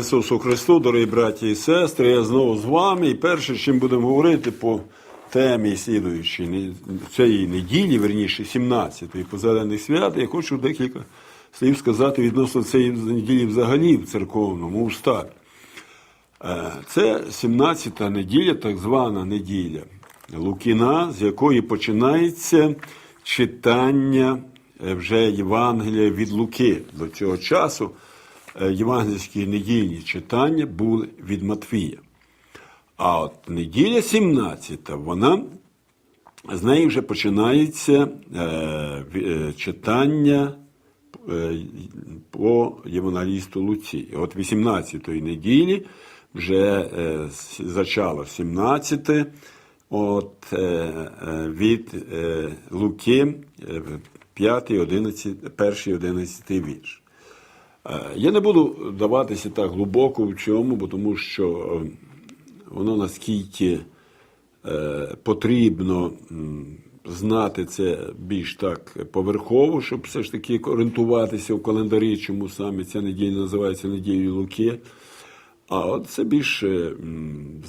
Ісусу Христу, дорогі браті і сестри, я знову з вами. І перше, чим будемо говорити по темі слідуючої цієї неділі, верніше 17-ї по зелених свят, я хочу декілька слів сказати відносно цієї неділі взагалі в церковному уставі. Е, Це 17-та неділя, так звана неділя Лукіна, з якої починається читання вже Євангелія від Луки. До цього часу євангельські недільні читання були від Матвія. А от неділя 17, вона з неї вже починається е, е, читання е, по євангелісту Луці. От 18-ї неділі вже е, зачало 17 от, е, е, від е, Луки, е, 5, 11, перший 11 вірш. Е, Я не буду даватися так глибоко в чому, бо тому що е, воно наскільки е, потрібно знати це більш так поверхово, щоб все ж таки орієнтуватися в календарі, чому саме ця неділя називається неділею Луки. А от це більше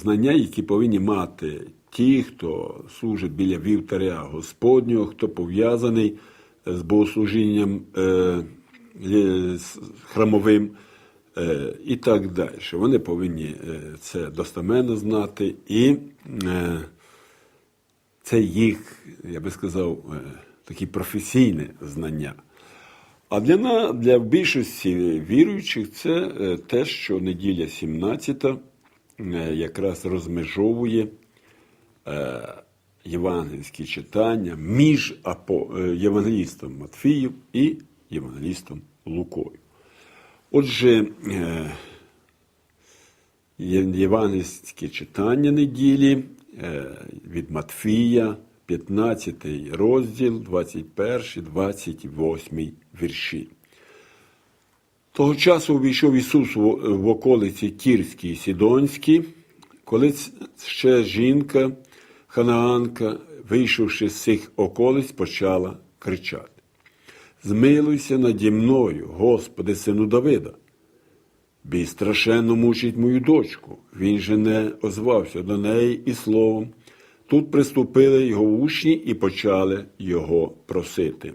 знання, які повинні мати ті, хто служить біля вівтаря Господнього, хто пов'язаний з богослужінням храмовим е, і так далі. Вони повинні е, це достеменно знати, і е, це їх, я би сказав, такі професійне знання. А для, для більшості віруючих це те, що неділя 17 е, якраз розмежовує євангельські читання між євангелістом Матфієм і євангелістом Лукою. Отже, е, євангельське читання неділі е, від Матфія, 15 розділ, 21, 28 вірші. Того часу увійшов Ісус в околиці Тірській і Сідонській, коли ще жінка, ханаанка, вийшовши з цих околиць, почала кричати: Змилуйся наді мною, Господи, сину Давида. Бій страшенно мучить мою дочку. Він же не озвався до неї і словом. Тут приступили його учні і почали його просити.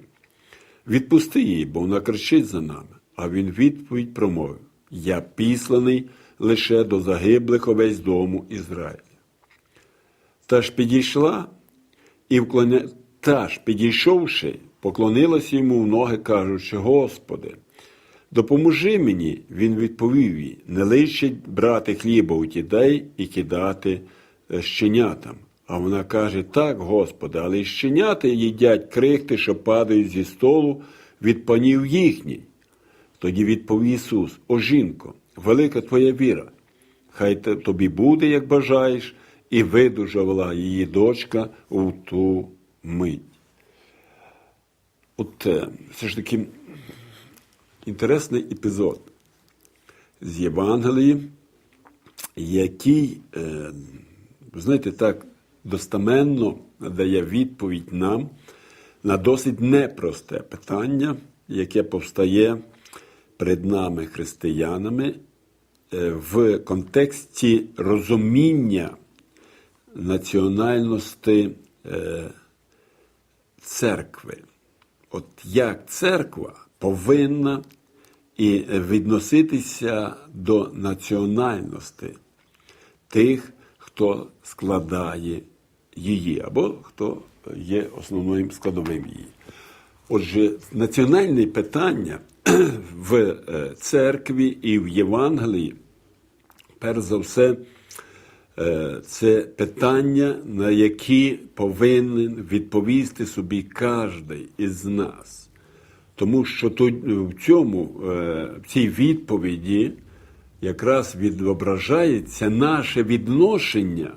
Відпусти її, бо вона кричить за нами. А він відповідь промовив: Я післаний лише до загиблих овець дому Ізраїля. Та ж підійшла і вклоня... та ж, підійшовши, поклонилася йому в ноги, кажучи: Господи, допоможи мені. Він відповів їй: не личить брати хліба у дітей і кидати е, щенятам. А вона каже: Так, Господи, але й щенята їдять крихти, що падають зі столу від панів їхніх. Тоді відповів Ісус: О жінко, велика твоя віра, хай тобі буде, як бажаєш, і видужала її дочка у ту мить. От е, все ж таки інтересний епізод з Євангелії, який, е, знаєте, так достаменно дає відповідь нам на досить непросте питання, яке повстає перед нами християнами е, в контексті розуміння національності церкви. От як церква повинна і відноситися до національності тих, хто складає її, або хто є основним складовим її. Отже, національне питання в е, церкві і в Євангелії, перш за все, це питання, на які повинен відповісти собі кожен із нас. Тому що в цьому, е, в цій відповіді якраз відображається наше відношення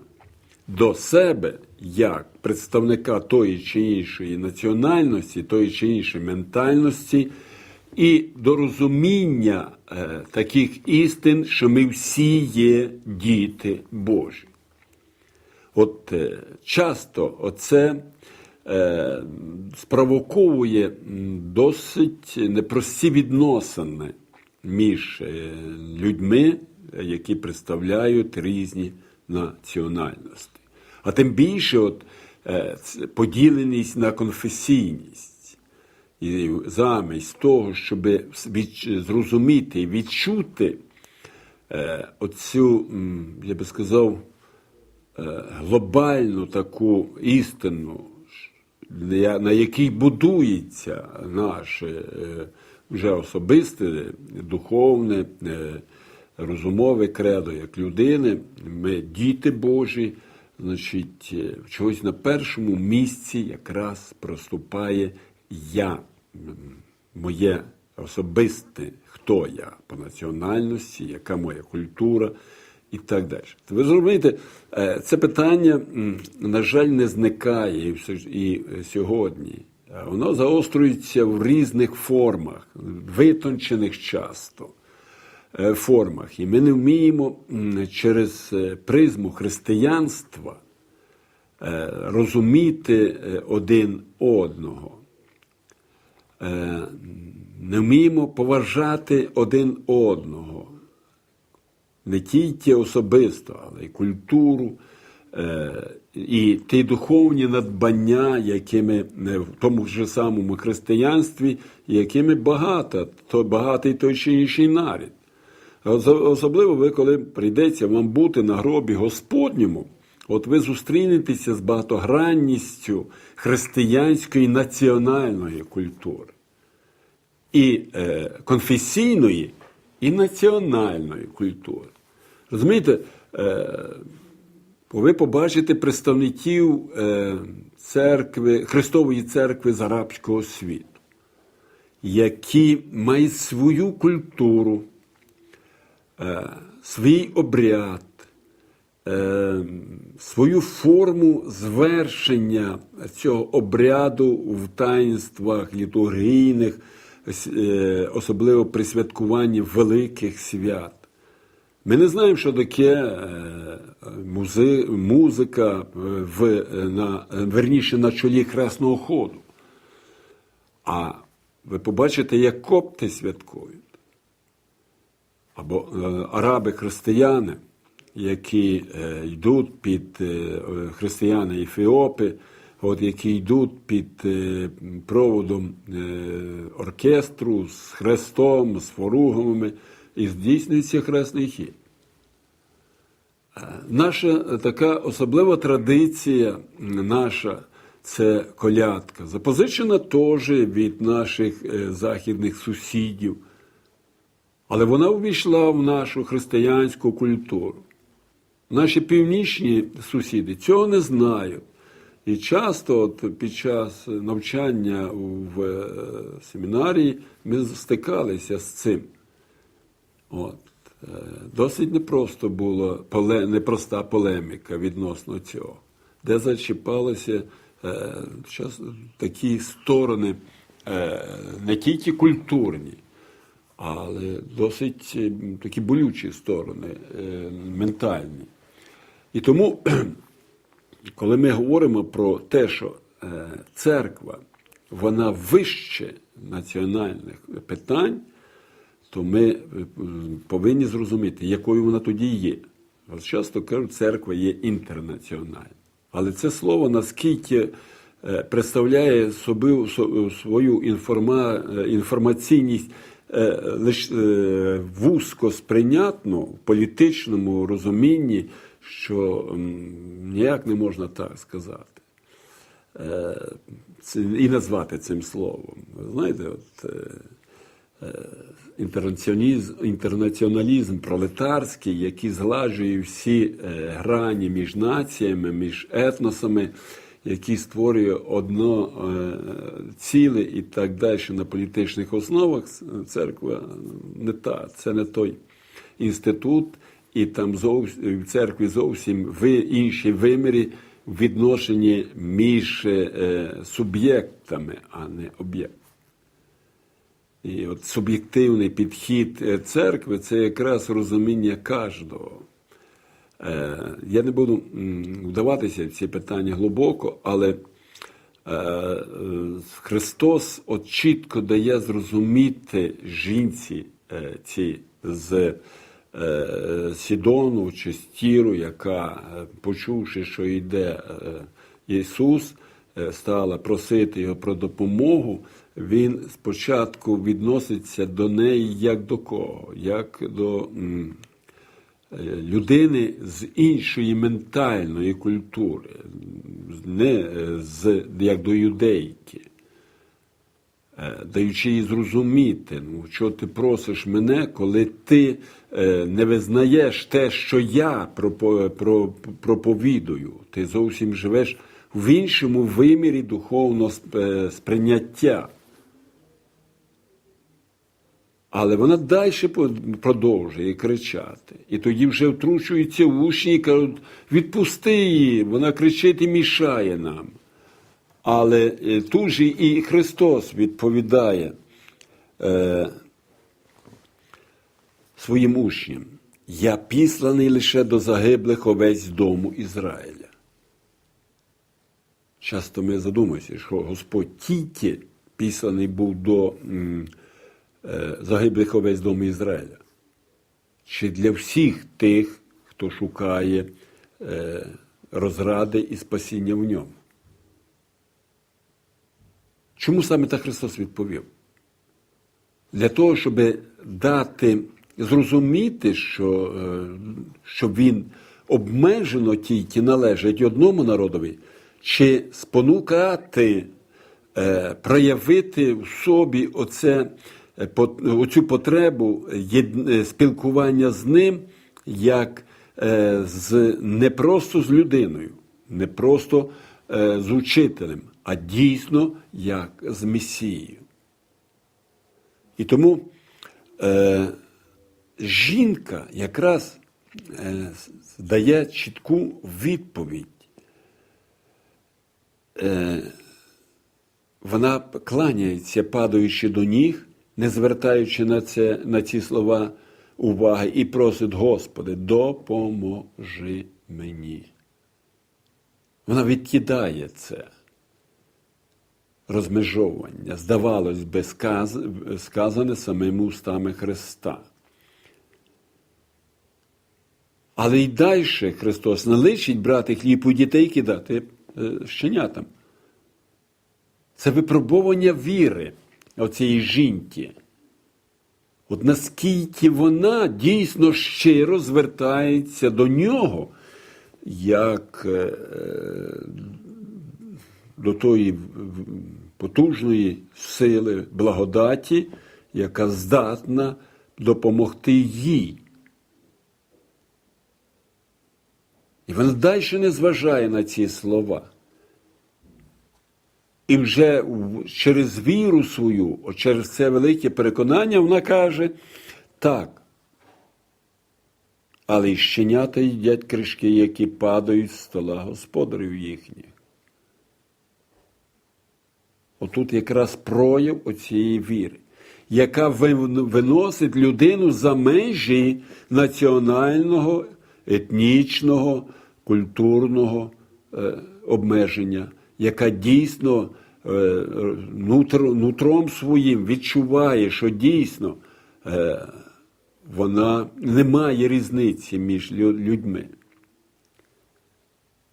до себе як представника тої чи іншої національності, тої чи іншої ментальності, і до розуміння е, таких істин, що ми всі є діти Божі. От е, часто оце е, спровоковує досить непрості відносини між е, людьми, які представляють різні національності. А тим більше от, е, поділеність на конфесійність. І замість того, щоб зрозуміти і відчути е, оцю, я би сказав, е, глобальну таку істину, на якій будується наше вже особисте, духовне, е, розумове кредо як людини. Ми діти Божі, значить, чогось на першому місці якраз проступає я, моє особисте, хто я по національності, яка моя культура і так далі. Ви зрозумієте, е, це питання, на жаль, не зникає і е, сьогодні. Воно заострюється в різних формах, витончених часто е, формах. І ми не вміємо через призму християнства розуміти один одного. Е, Не вміємо поважати один одного не тільки особисто, але й культуру, е, і ті духовні надбання, якими е, в тому ж самому християнстві, якими багато, то багатий той чи інший нарід. Особливо ви, коли прийдеться вам бути на гробі Господньому, от ви зустрінетеся з багатогранністю християнської національної культури і е, конфесійної, і національної культури. Розумієте, е, ви побачите представників е, церкви, Христової церкви з арабського світу, які мають свою культуру, е, свій обряд, свою форму звершення цього обряду в таїнствах літургійних, е, особливо при святкуванні великих свят. Ми не знаємо, що таке е, музи, музика е, в, е, на, е, верніше на чолі хресного ходу. А ви побачите, як копти святкують або е, араби-християни, які е, йдуть під е, християни Ефіопи, от, які йдуть під е, проводом оркестру з хрестом, з форугами, і здійснюється хресний хід. Наша така особлива традиція наша це колядка, запозичена теж від наших західних сусідів. Але вона увійшла в нашу християнську культуру. Наші північні сусіди цього не знають. І часто от під час навчання в е, семінарії ми стикалися з цим. От. Е, Досить непросто було поле- непроста полеміка відносно цього, де зачіпалися е, час, такі сторони, е, не тільки культурні, але досить такі болючі сторони, е, ментальні. І тому, коли ми говоримо про те, що е, церква вона вище національних питань, то ми е, повинні зрозуміти, якою вона тоді є. От часто кажуть, церква є інтернаціональна. Але це слово наскільки е, представляє собі свою інформа, інформаційність лише вузько сприйнятну в політичному розумінні, що ніяк не можна так сказати. Е, і назвати цим словом. Ви знаєте, от. е, інтернаціоналізм, інтернаціоналізм пролетарський, який згладжує всі е, грані між націями, між етносами, який створює одно е, ціле і так далі на політичних основах. Церква не та, це не той інститут, і там зовсім, в церкві зовсім ви інші вимірі в відношенні між е, суб'єктами, а не об'єктами. І от суб'єктивний підхід е, церкви це якраз розуміння кожного. Е, Я не буду вдаватися в ці питання глибоко, але е, Христос от чітко дає зрозуміти жінці ці з Сідону чи з Тіру, яка, е, почувши, що йде е, Ісус, е, стала просити його про допомогу, він спочатку відноситься до неї як до кого? Як до е, людини з іншої ментальної культури, не е, з, як до юдейки. Е, даючи їй зрозуміти, ну, що ти просиш мене, коли ти е, не визнаєш те, що я проповідую. Ти зовсім живеш в іншому вимірі духовного е, сприйняття. Але вона далі продовжує кричати. І тоді вже втручуються учні і кажуть, відпусти її, вона кричить і мішає нам. Але е, тут же і Христос відповідає е, своїм учням: Я післаний лише до загиблих овець дому Ізраїля. Часто ми задумуємося, що Господь тільки післаний був до е, загиблих овець дому Ізраїля. Чи для всіх тих, хто шукає е, розради і спасіння в ньому. Чому саме так Христос відповів? Для того, щоб дати зрозуміти, що, е, що він обмежено тільки належить одному народові, чи спонукати, е, проявити в собі оце, е, оцю потребу спілкування з ним, як з, не просто з людиною, не просто з учителем, а дійсно як з Месією. І тому е, жінка якраз е, дає чітку відповідь. Е, вона кланяється, падаючи до ніг, не звертаючи на, це, на ці слова уваги, і просить, Господи, допоможи мені. Вона відкидає це розмежовування, здавалось би, сказ, сказане самими устами Христа. Але й далі Христос не личить брати хліб у дітей кидати е, щенятам. Це випробування віри оцієї жінки. От наскільки вона дійсно щиро звертається до нього, як е, до тої потужної сили, благодаті, яка здатна допомогти їй. І вона далі не зважає на ці слова. І вже через віру свою, через це велике переконання, вона каже: так. Але й щенята їдять кришки, які падають з стола господарів їхніх. Отут якраз прояв оцієї віри, яка виносить людину за межі національного, етнічного, культурного е, обмеження, яка дійсно е, нутро- нутром своїм відчуває, що дійсно е, вона не має різниці між людьми,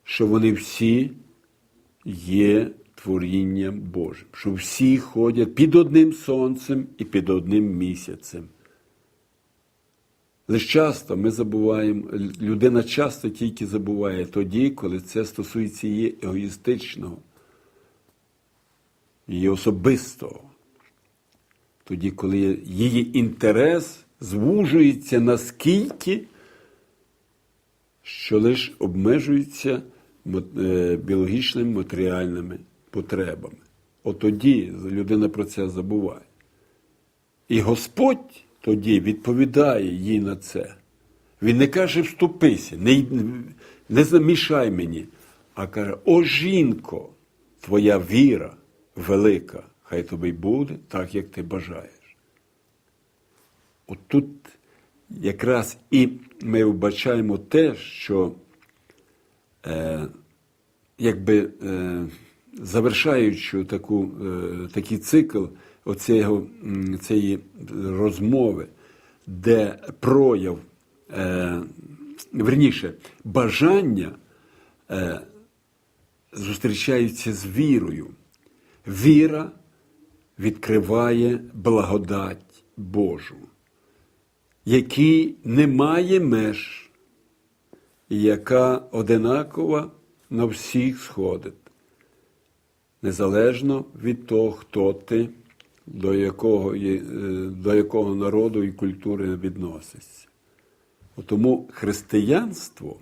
що вони всі є творінням Божим, що всі ходять під одним сонцем і під одним місяцем. Лише часто ми забуваємо, людина часто тільки забуває тоді, коли це стосується її егоїстичного, її особистого. Тоді, коли її інтерес звужується наскільки, що лише обмежується е, біологічними матеріальними потребами. От тоді людина про це забуває. І Господь тоді відповідає їй на це. Він не каже вступися, не, не замішай мені, а каже: О жінко, твоя віра велика, хай тобі буде так, як ти бажаєш. От тут якраз і ми вбачаємо те, що е, якби е, завершаючи таку, е, такий цикл оцього, цієї розмови, де прояв е, верніше, бажання е, зустрічаються з вірою. Віра відкриває благодать Божу, який не має меж, яка одинакова на всіх сходить, незалежно від того, хто ти, до якого, е, до якого народу і культури відносишся. От Тому християнство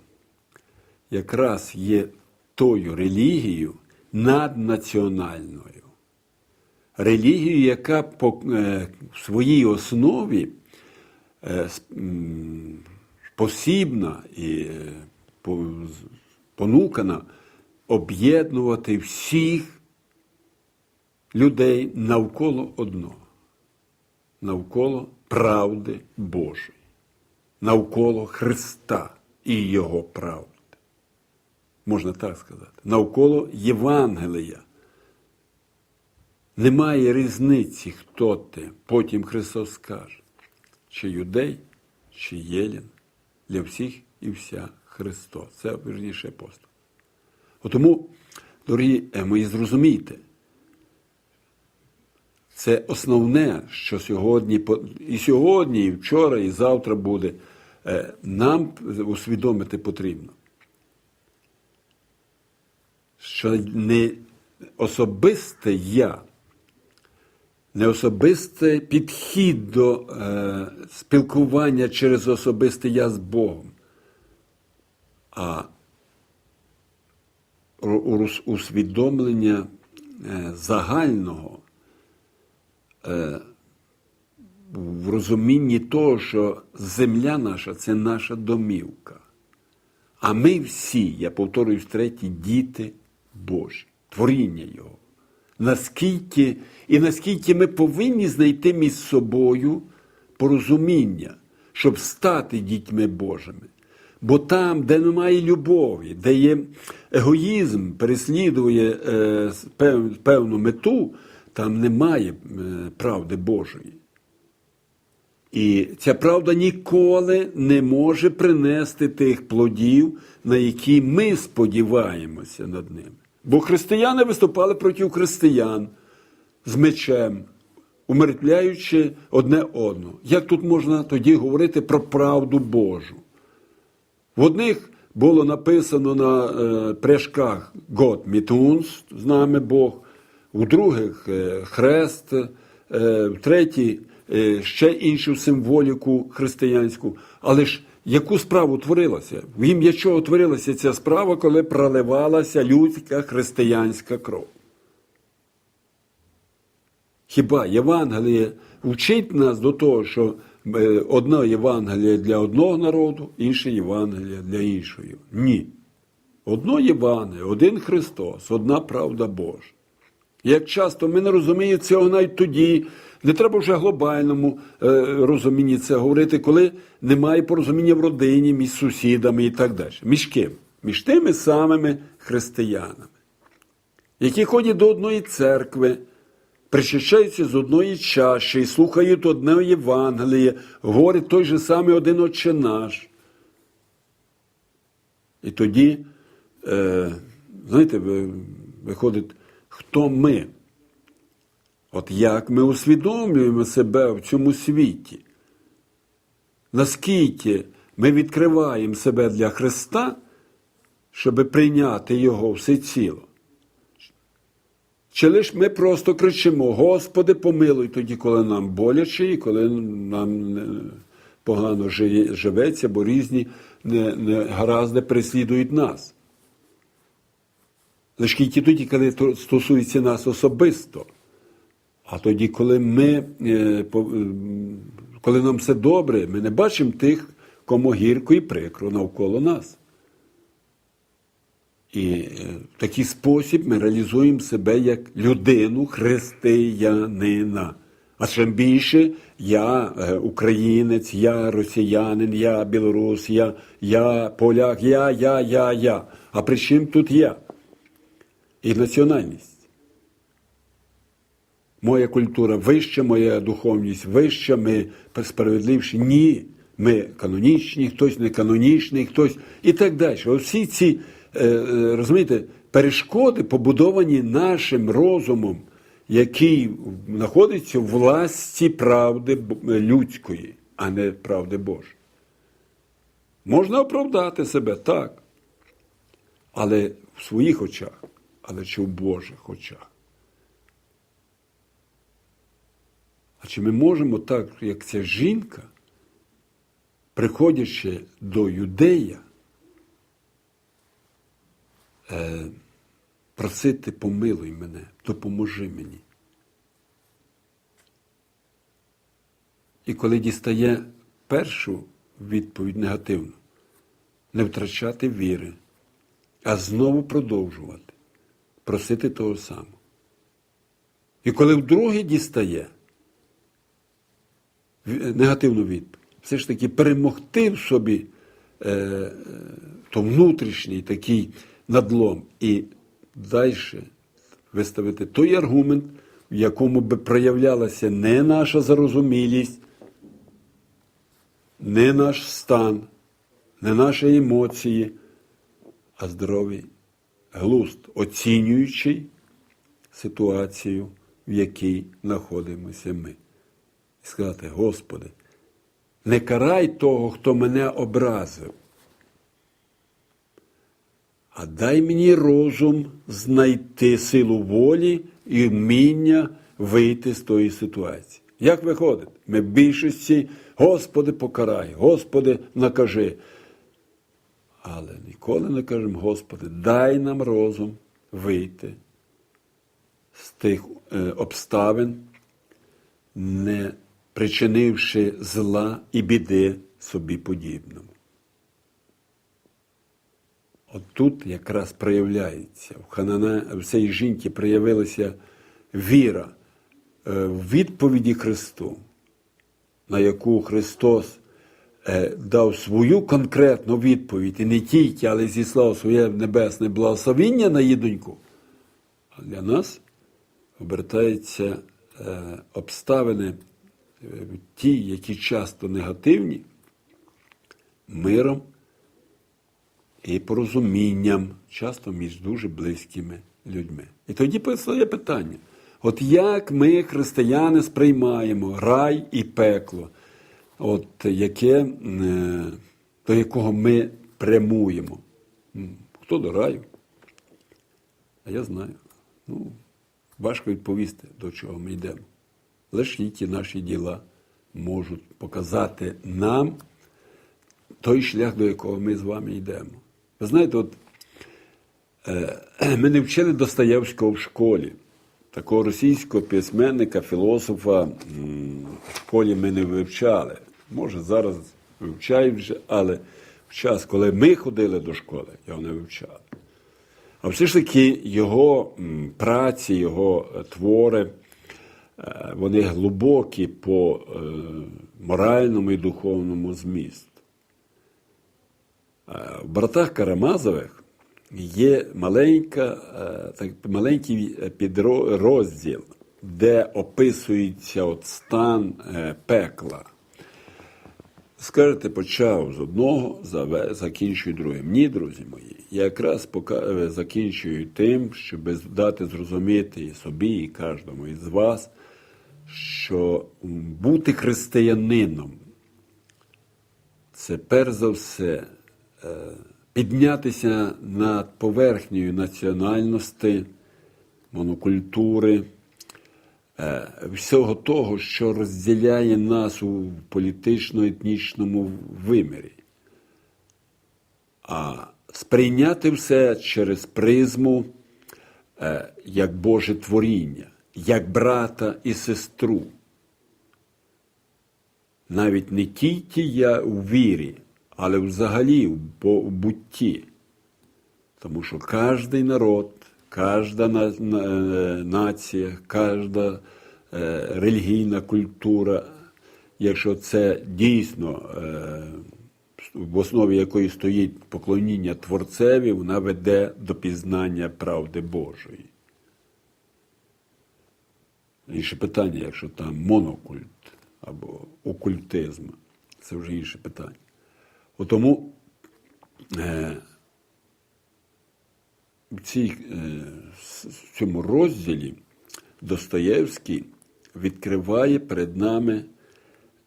якраз є тою релігією наднаціональною. Релігією, яка по, е, в своїй основі е, посібна і по- понукана об'єднувати всіх людей навколо одного, навколо правди Божої, навколо Христа і Його правди. Можна так сказати, навколо Євангелія. Немає різниці, хто ти. Потім Христос скаже, чи юдей, чи єлін, для всіх і вся Христос. Це верніше апостол. Тому, дорогі е, мої, зрозумійте, це основне, що сьогодні, і сьогодні, і вчора, і завтра буде, е, нам усвідомити потрібно, що не особисте я, не особистий підхід до е, спілкування через особисте я з Богом, а усвідомлення е, загального в розумінні того, що земля наша це наша домівка. А ми всі, я повторюю втретє, діти Божі, творіння Його. Наскільки, і наскільки ми повинні знайти між собою порозуміння, щоб стати дітьми Божими. Бо там, де немає любові, де є егоїзм, переслідує е, пев- певну мету, там немає е, правди Божої. І ця правда ніколи не може принести тих плодів, на які ми сподіваємося над ними. Бо християни виступали проти християн з мечем, умертвляючи одне одного. Як тут можна тоді говорити про правду Божу? В одних було написано на е, пряжках Гот Мітунс, з нами Бог, у других е, хрест, е, в третій е, ще іншу символіку християнську. Але ж яку справу творилася? В ім'я чого творилася ця справа, коли проливалася людська християнська кров? Хіба Євангеліє вчить нас до того, що е, одна Євангеліє для одного народу, інше Євангеліє для іншого? Ні. Одно Євангеліє, один Христос, одна правда Божа. Як часто ми не розуміємо цього навіть тоді, не треба вже глобальному е, розумінні це говорити, коли немає порозуміння в родині, між сусідами і так далі. Між ким? Між тими самими християнами, які ходять до одної церкви, причащаються з одної чаші, слухають одне Євангеліє, говорять той же самий один Отче наш. І тоді, е, знаєте, виходить, хто ми? От як ми усвідомлюємо себе в цьому світі? Наскільки ми відкриваємо себе для Христа, щоб прийняти Його всеціло? Чи лиш ми просто кричимо: Господи, помилуй тоді, коли нам боляче і коли нам погано живеться, бо різні не, не гаразди переслідують нас. Лише тільки тоді, коли стосується нас особисто. А тоді, коли ми, е, м, коли нам все добре, ми не бачимо тих, кому гірко і прикро навколо нас. І е, в такий спосіб ми реалізуємо себе як людину християнина. А чим більше я е, українець, я росіянин, я білорус, я, я поляк, я, я, я, я. А при чим тут я? І національність. Моя культура вища, моя духовність вища, ми справедливіші. Ні. ми канонічні, хтось не канонічний, хтось і так далі. Всі ці е, е, розумієте, перешкоди побудовані нашим розумом, який знаходиться в власті правди людської, а не правди Божої. Можна оправдати себе, так. Але в своїх очах, але чи в Божих очах. А чи ми можемо так, як ця жінка, приходячи до юдея, е, просити помилуй мене, допоможи мені. І коли дістає першу відповідь негативну, не втрачати віри, а знову продовжувати, просити того самого. І коли вдруге дістає ві- негативну відповідь, все ж таки перемогти в собі е, е, то внутрішній такий надлом і далі виставити той аргумент, в якому би проявлялася не наша зарозумілість, не наш стан, не наші емоції, а здоровий глузд, оцінюючий ситуацію, в якій знаходимося ми. І сказати, Господи, не карай того, хто мене образив, а дай мені розум знайти силу волі і вміння вийти з тої ситуації. Як виходить? Ми в більшості, Господи, покарай, Господи, накажи. Але ніколи не кажемо, Господи, дай нам розум вийти з тих е, обставин, не причинивши зла і біди собі подібному. От тут якраз проявляється, в, ханана, в цій жінці проявилася віра е, в відповіді Христу, на яку Христос дав свою конкретну відповідь, і не тільки, але зіслав своє небесне благословіння на її доньку. А для нас обертаються е, обставини, е, ті, які часто негативні, миром і порозумінням, часто між дуже близькими людьми. І тоді постає питання: от як ми, християни, сприймаємо рай і пекло, от яке, е, до якого ми прямуємо? Хто до раю? А я знаю. Ну, важко відповісти, до чого ми йдемо. Лише ті наші діла можуть показати нам той шлях, до якого ми з вами йдемо. Ви знаєте, от е, ми не вчили Достоєвського в школі. Такого російського письменника, філософа в школі ми не вивчали. Може, зараз вивчають вже, але в час, коли ми ходили до школи, його не вивчали. А все ж таки його праці, його е, твори, е, вони глибокі по е, моральному і духовному змісту. В братах Карамазових є маленька, е, так, маленький підрозділ, де описується от стан е, пекла. Скажете, почав з одного, закінчую другим. Ні, друзі мої. Я якраз е, закінчую тим, щоб дати зрозуміти і собі, і кожному із вас, що бути християнином це перш за все е, піднятися над поверхнею національності, монокультури, е, всього того, що розділяє нас у політично-етнічному вимірі. А сприйняти все через призму е, як Боже творіння, як брата і сестру. Навіть не тільки я у вірі, але взагалі в бутті. Тому що кожен народ, кожна на- на- е, нація, кожна е, релігійна культура, якщо це дійсно е, в основі якої стоїть поклоніння Творцеві, вона веде до пізнання правди Божої. Інше питання, якщо там монокульт або окультизм, це вже інше питання. Тому е, е, в цьому розділі Достоєвський відкриває перед нами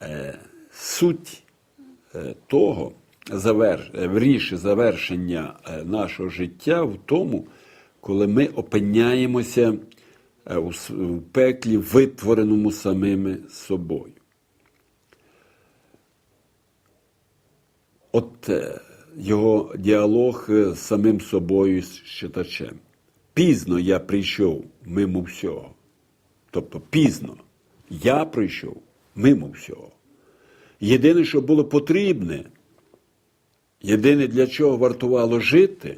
е, суть того, завер, е, завершення нашого життя в тому, коли ми опиняємося в пеклі, витвореному самими собою. От е, його діалог е, з самим собою з читачем. Пізно я прийшов мимо всього. Тобто пізно я прийшов мимо всього. Єдине, що було потрібне, єдине, для чого вартувало жити,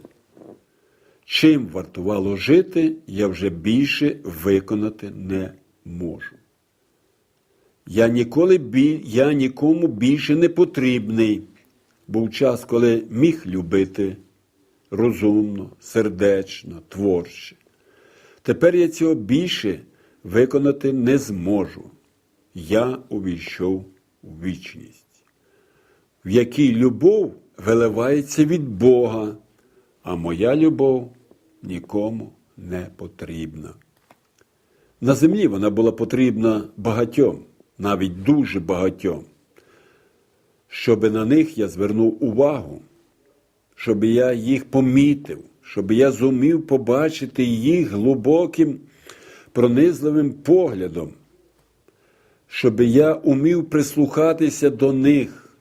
чим вартувало жити, я вже більше виконати не можу. Я ніколи я нікому більше не потрібний. Був час, коли міг любити розумно, сердечно, творче. Тепер я цього більше виконати не зможу. Я увійшов у вічність, в якій любов виливається від Бога, а моя любов нікому не потрібна. На землі вона була потрібна багатьом, навіть дуже багатьом, щоби на них я звернув увагу, щоб я їх помітив, щоб я зумів побачити їх глибоким, пронизливим поглядом, щоб я умів прислухатися до них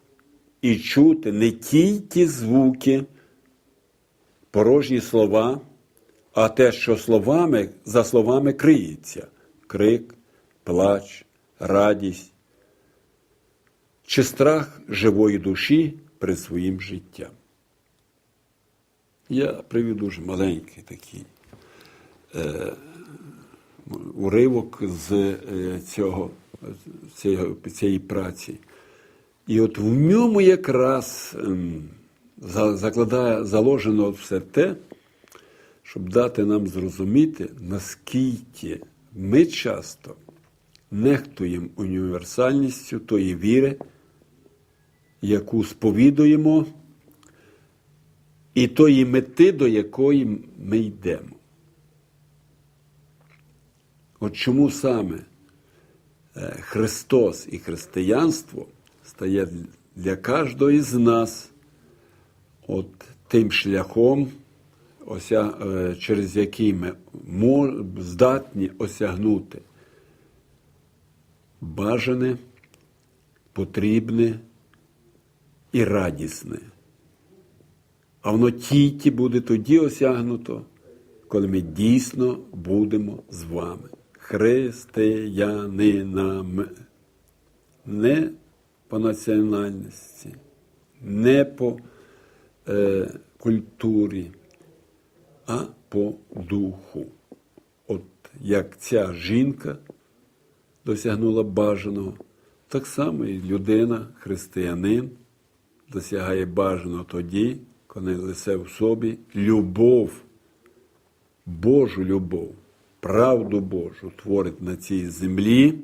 і чути не тільки звуки, порожні слова, а те, що словами за словами криється крик, плач, радість чи страх живої душі перед своїм життям. Я привів дуже маленький такий е, уривок з е, цього, цієї, цієї праці. І от в ньому якраз за- закладає, заложено все те, щоб дати нам зрозуміти, наскільки ми часто нехтуємо універсальністю тої віри, яку сповідуємо, і тої мети, до якої ми йдемо. От чому саме е, Христос і християнство стає для кожного з нас от тим шляхом, е, через який ми здатні осягнути бажане, потрібне і радісне. А воно тільки буде тоді осягнуто, коли ми дійсно будемо з вами. Християнинами. Не по національності, не по е, культурі, а по духу. От як ця жінка досягнула бажаного, так само і людина, християнин, досягає бажаного тоді, коли несе в собі любов, Божу любов, правду Божу творить на цій землі.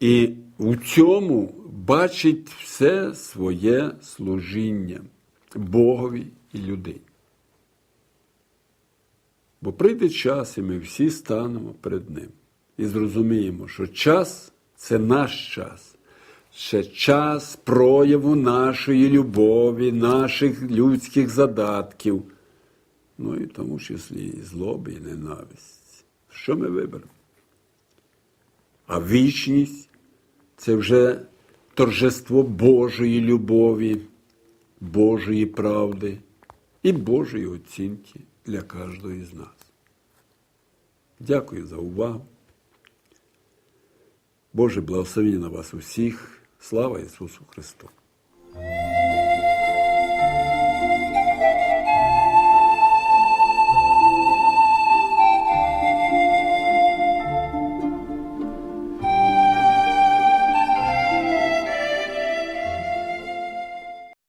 І в цьому бачить все своє служіння Богові і людині. Бо прийде час, і ми всі станемо перед Ним. І зрозуміємо, що час це наш час. Це час прояву нашої любові, наших людських задатків, ну і тому числі і злоби, і ненависть. Що ми виберемо? А вічність це вже торжество Божої любові, Божої правди і Божої оцінки для кожного з нас. Дякую за увагу. Боже, благословення на вас усіх. Слава Ісусу Христу!